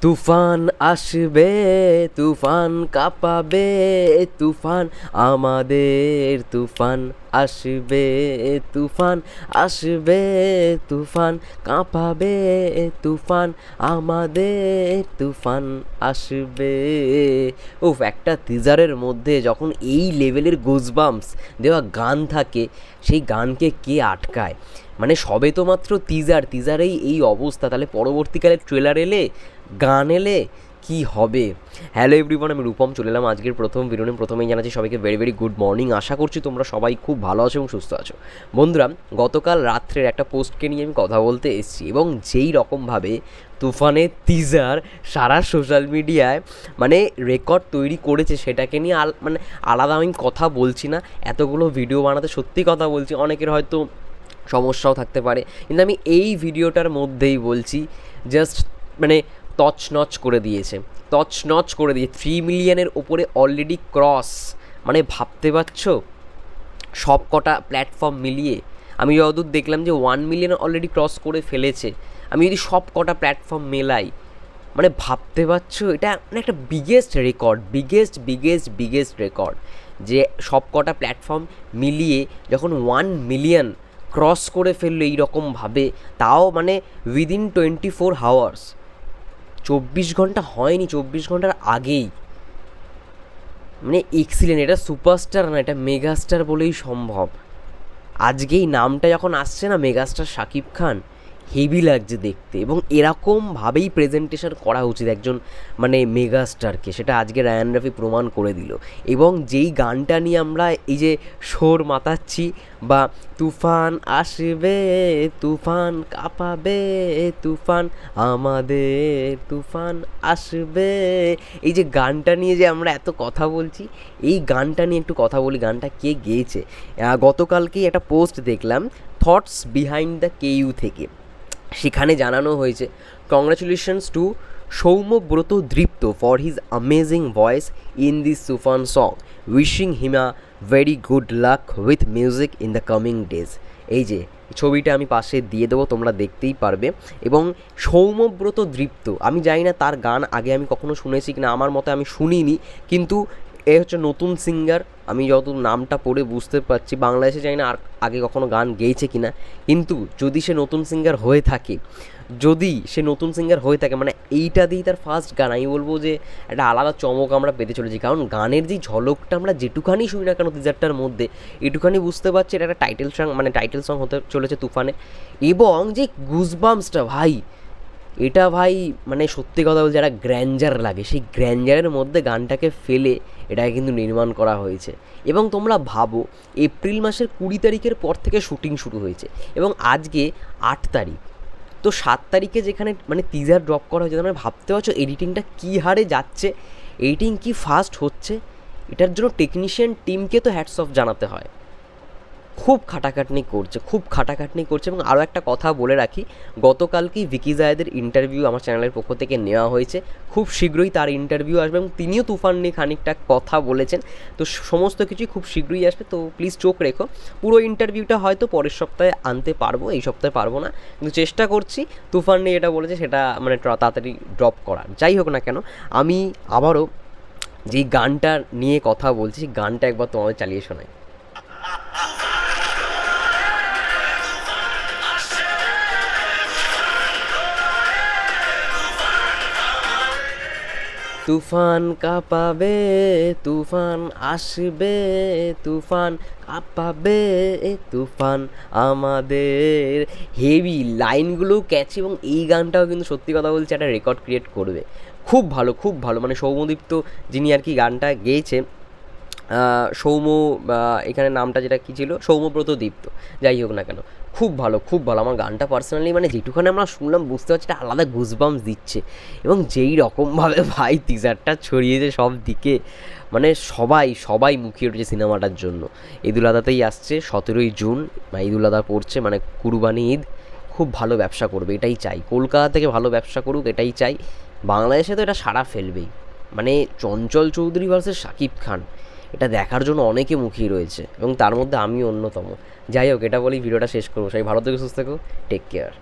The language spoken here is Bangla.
তুফান আসবে, তুফান কাঁপাবে, তুফান আমাদের, তুফান আসবে তুফান আসবে, তুফান কাঁপাবে, তুফান আমাদের, তুফান আসবে। উফ, একটা টিজারের মধ্যে যখন এই লেভেলের গোজবাম্পস দেওয়া গান থাকে, সেই গানকে কে আটকায়? মানে সবে তো মাত্র টিজার টিজারেই এই অবস্থা। তাহলে পরবর্তীকালে ট্রেলার এলে, গান এলে কি হবে? হ্যালো এভরিওয়ান আমি রূপম, চলে এলাম আজকের প্রথম ভিডিও প্রথমেই জানাচ্ছি সবাইকে ভেরি ভেরি গুড মর্নিং আশা করছি তোমরা সবাই খুব ভালো আছো এবং সুস্থ আছো। বন্ধুরা, গতকাল রাত্রের একটা পোস্টকে নিয়ে আমি কথা বলতে এসেছি এবং যেই রকমভাবে তুফানের টিজার সারা সোশ্যাল মিডিয়ায় মানে রেকর্ড তৈরি করেছে সেটাকে নিয়ে মানে আলাদা আমি কথা বলছি না। এতগুলো ভিডিও বানাতে সত্যি কথা বলছি। অনেকের হয়তো সমস্যাও থাকতে পারে। কিন্তু আমি এই ভিডিওটার মধ্যেই বলছি জাস্ট মানে তছনছ করে দিয়েছে। তছনছ করে দিয়ে থ্রি মিলিয়নের ওপরে অলরেডি ক্রস মানে ভাবতে পারছ? সব কটা প্ল্যাটফর্ম মিলিয়ে। আমি যতদূর দেখলাম যে ওয়ান মিলিয়ন অলরেডি ক্রস করে ফেলেছে। আমি যদি সব কটা প্ল্যাটফর্ম মেলাই মানে ভাবতে পারছ? এটা মানে একটা biggest record biggest biggest biggest record যে সব কটা প্ল্যাটফর্ম মিলিয়ে যখন ওয়ান মিলিয়ন ক্রস করে ফেলল এইরকমভাবে। তাও মানে উইদিন টোয়েন্টি ফোর হাওয়ার্স চব্বিশ ঘণ্টা হয়নি, চব্বিশ ঘণ্টার আগেই। মানে এক্সিলেন্ট এটা সুপারস্টার না, এটা মেগাস্টার বলেই সম্ভব। আজকেই নামটা যখন আসছে না মেগাস্টার শাকিব খান হেভি লাগছে দেখতে এবং এরকমভাবেই প্রেজেন্টেশন করা উচিত একজন মানে মেগাস্টারকে সেটা আজকে রায়ান রাফি প্রমাণ করে দিল। এবং যেই গানটা নিয়ে আমরা এই যে সোর মাতাচ্ছি বা তুফান আসবে, তুফান কাঁপাবে, তুফান আমাদের, তুফান আসবে। এই যে গানটা নিয়ে যে আমরা এত কথা বলছি, এই গানটা নিয়ে একটু কথা বলি, গানটা কে গেয়েছে? গতকালকেই একটা পোস্ট দেখলাম থটস বিহাইন্ড দ্য কেইউ থেকে। সেখানে জানানো হয়েছে congratulations to Soumyabrata Dripta for his amazing voice in this সুফান song wishing him a very good luck with music in the coming days এই যে, ছবিটা আমি পাশে দিয়ে দেবো, তোমরা দেখতেই পারবে। এবং সৌম্যব্রত দৃপ্ত, আমি জানি না তার গান আগে আমি কখনো শুনেছি কিনা, আমার মতে আমি শুনিনি, কিন্তু এ হচ্ছে নতুন সিঙ্গার আমি যত নামটা পড়ে বুঝতে পারছি, বাংলাদেশে জানি না আর আগে কখনো গান গেয়েছে কিনা। কিন্তু যদি সে নতুন সিঙ্গার হয়ে থাকে, যদি সে নতুন সিঙ্গার হয়ে থাকে মানে এইটা দিয়েই তার ফার্স্ট গান। আমি বলব যে একটা আলাদা চমক আমরা পেতে চলেছি। কারণ গানের যে ঝলকটা আমরা যেটুখানি শুনি না কেন টিজারটার মধ্যে, এটুখানি বুঝতে পারছি এটা একটা টাইটেল সং মানে টাইটেল সং হতে চলেছে তুফানে। এবং যে গুজবামসটা ভাই এটা ভাই মানে সত্যি কথা বলছে একটা গ্র্যান্ডার লাগে, সেই গ্র্যান্ডারের মধ্যে গানটাকে ফেলে এটাকে কিন্তু নির্মাণ করা হয়েছে। এবং তোমরা ভাবো, এপ্রিল মাসের কুড়ি তারিখের পর থেকে শুটিং শুরু হয়েছে এবং আজকে আট তারিখ। তো সাত তারিখে যেখানে মানে টিজার ড্রপ করা হয়েছে, তোমরা ভাবতে পারছ এডিটিংটা কী হারে যাচ্ছে? এডিটিং কি ফাস্ট হচ্ছে? এটার জন্য টেকনিশিয়ান টিমকে তো হ্যাটস অফ জানাতে হয়। খুব খাটাখাটনি করছে, খুব খাটাখাটনি করছে এবং আরও একটা কথা বলে রাখি গতকালকেই ভিকি জায়েদের ইন্টারভিউ আমার চ্যানেলের পক্ষ থেকে নেওয়া হয়েছে, খুব শীঘ্রই তার ইন্টারভিউ আসবে এবং তিনিও তুফান নিয়ে খানিকটা কথা বলেছেন, তো সমস্ত কিছুই খুব শীঘ্রই আসবে, তো প্লিজ চোখ রেখো, পুরো ইন্টারভিউটা হয়তো পরের সপ্তাহে আনতে পারব, এই সপ্তাহে পারব না, কিন্তু চেষ্টা করছি, তুফান নিয়ে এটা বলেছে সেটা মানে তাড়াতাড়ি ড্রপ করার, যাই হোক না কেন, আমি আবারও যেই গানটা নিয়ে কথা বলছি গানটা একবার তোমাদের চালিয়ে শোনাই। তুফান কাঁপাবে, তুফান আসবে, তুফান কাঁপাবে তুফান আমাদের। হেভি লাইনগুলো ক্যাচ এবং এই গানটাও কিন্তু সত্যি কথা বলছে একটা রেকর্ড ক্রিয়েট করবে। খুব ভালো খুব ভালো। মানে সৌম্যদীপ্ত যিনি আর কি গানটা গেয়েছে বা এখানে নামটা যেটা কী ছিল? সৌম্যব্রত দীপ্ত যাই হোক না কেন। খুব ভালো খুব ভালো। আমার গানটা পার্সোনালি মানে যেটুখানি আমরা শুনলাম বুঝতে পারছি একটা আলাদা গুজবামস দিচ্ছে। এবং যেই রকমভাবে ভাই টিজারটা ছড়িয়েছে সব দিকে মানে সবাই সবাই মুখিয়ে উঠেছে সিনেমাটার জন্য। ঈদুল আদাতেই আসছে, সতেরোই জুন ঈদুল আদা পড়ছে মানে কুরবানি ঈদ, খুব ভালো ব্যবসা করবে, এটাই চাই। কলকাতা থেকে ভালো ব্যবসা করুক, এটাই চাই। বাংলাদেশে তো এটা সারা ফেলবেই। মানে চঞ্চল চৌধুরী ভার্সেস শাকিব খান। এটা দেখার জন্য অনেকে মুখিয়ে রয়েছে এবং তার মধ্যে আমি অন্যতম। যাই হোক, এটা বলেই ভিডিওটা শেষ করব। সবাই ভালো থেকে, সুস্থ থেকো টেক কেয়ার